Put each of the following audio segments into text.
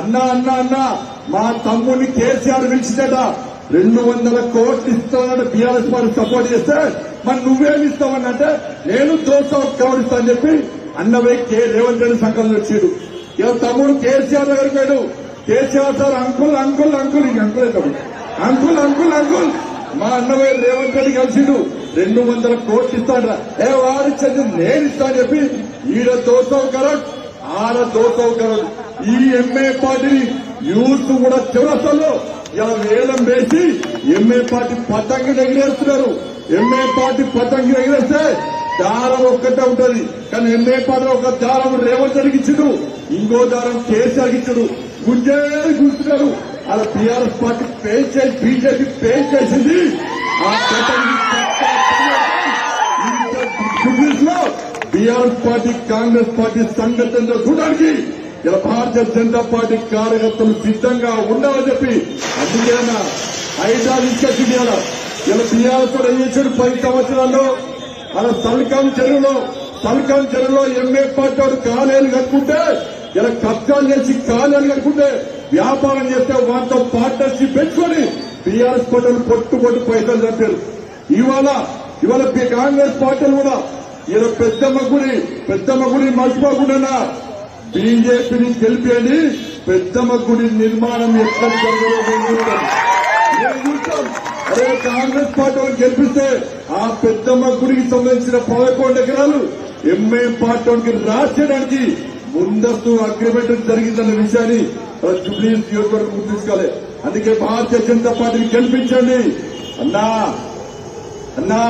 అన్నా అన్నా అన్నా మా తమ్ముడిని కేసీఆర్ పిలిచిందట. రెండు వందల కోట్లు ఇస్తానని బీఆర్ఎస్ పార్టీ సపోర్ట్ చేస్తే మరి నువ్వేమి ఇస్తావనంటే నేను దోశ కవర్ అని చెప్పి అన్నవై కే రేవంత్ రెడ్డి సంకల్పం వచ్చాడు. ఇక తమ్ముడు కేసీఆర్ దగ్గరికి పోయాడు KCR sir uncle uncle uncle ఇంక అంకులే తమ్ముడు. Uncle uncle uncle. మా అన్నవే రేవంత్ రెడ్డి కలిసిండు. రెండు వందల కోట్లు ఇస్తాడ ఏ వారిచ్చండి నేను ఇస్తా అని చెప్పి ఈడ దోసవు కరెక్ట్ ఆడ దోసవు కరెక్ట్ ఈ ఎంఏ పార్టీ యూత్ కూడా చివరసలు ఇలా వేలం వేసి ఎంఏ పార్టీ పతంగి ఎగిరేస్తున్నారు. ఎంఏ పార్టీ పతంగి ఎగిరేస్తే దారం ఒక్కటే ఉంటది. కానీ ఎంఏ పార్టీ ఒక దారం రేవంత్ జరిగించడు ఇంకో దారం కేసీఆర్ ఇచ్చుడు. గుంజే చూస్తున్నారు. అలా టీఆర్ఎస్ పార్టీ పే చేసి బీజేపీ పే చేసింది. ఆ పతంగి లో బీఆర్ఎస్ పార్టీ కాంగ్రెస్ పార్టీ సంఘటనలో చూడడానికి ఇలా భారతీయ జనతా పార్టీ కార్యకర్తలు సిద్ధంగా ఉండాలని చెప్పి అందుకేనా హైదరాబాద్ ఇచ్చేసి ఇలా బీఆర్ఎస్ కూడా ఏం చేశాడు? పది సంవత్సరాల్లో అలా సల్కాం చెరువులో సల్కాం చెరువులో ఎంఏ పార్టీ వాడు కాలేలు కట్టుకుంటే ఇలా కబ్జాలు చేసి కాలేలు కట్టుకుంటే వ్యాపారం చేస్తే వాటితో పార్ట్నర్షిప్ పెంచుకొని బీఆర్ఎస్ పార్టీలు పొట్టు పొట్టు పైసలు చంపారు ఇవాళ ఇవాళ కాంగ్రెస్ పార్టీలు కూడా ఇలా పెద్దమ్మ గుడి పెద్దమ్మ గుడి మర్చిపోకుండా బీజేపీని గెలిపేయండి పెద్దమ్మ గుడి నిర్మాణం ఎక్కడ అదే కాంగ్రెస్ పార్టీ వారిని గెలిపిస్తే ఆ పెద్దమ్మ గుడికి సంబంధించిన పదకొండు ఎకరాలు ఎంఏ పార్టీ వారికి రాసేయడానికి ముందస్తు అగ్రిమెంట్ జరిగిందన్న విషయాన్ని జూబ్లీ నియోజకవర్గం గుర్తించుకోవాలి. అందుకే భారతీయ జనతా పార్టీని గెలిపించండి. అన్నా అన్నా.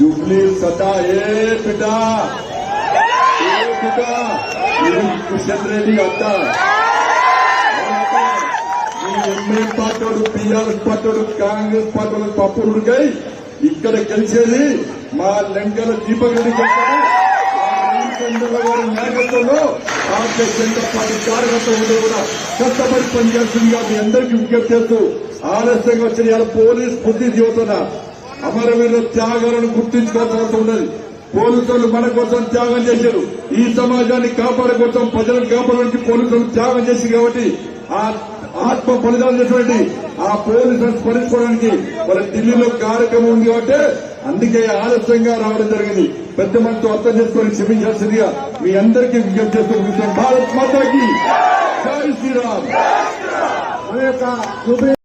జూబ్లీ సదా ఏ బిడ్డా? ఏ బిడ్డ మీరు కిషన్ రెడ్డి అత్త మీ ఎంఏ పార్టీడు టీఆర్ఎస్ పార్టీడు కాంగ్రెస్ పార్టీలు తప్పుడుకై ఇక్కడ గెలిచేది మా లెంకల దీపక్ రెడ్డి గారి నాయకత్వంలో భారతీయ జనతా పార్టీ కార్యకర్తలు కూడా కష్టపడి పనిచేస్తుందిగా మీ అందరికీ విజ్ఞప్తి చేస్తూ ఆలస్యంగా వచ్చిన పోలీస్ బుద్ధి జీవితున్న అమరవీరుల త్యాగాలను గుర్తించుకోవాల్సిన అవసరం ఉన్నది. పోలీసులు మన కోసం త్యాగం చేశారు. ఈ సమాజాన్ని కాపాడే కోసం ప్రజలను కాపాడడానికి పోలీసులు త్యాగం చేశారు కాబట్టి ఆ ఆత్మ బలిదానం చేసినటువంటి ఆ పోలీసులను స్మరించుకోవడానికి మన ఢిల్లీలో కార్యక్రమం ఉంది కాబట్టి అందుకే ఆలస్యంగా రావడం జరిగింది. పెద్ద మనతో అర్థం చేసుకొని క్షమించాల్సిందిగా మీ అందరికీ విజ్ఞప్తి చేస్తూ భారత్ మాతాకి. జై శ్రీరామ్. మన యొక్క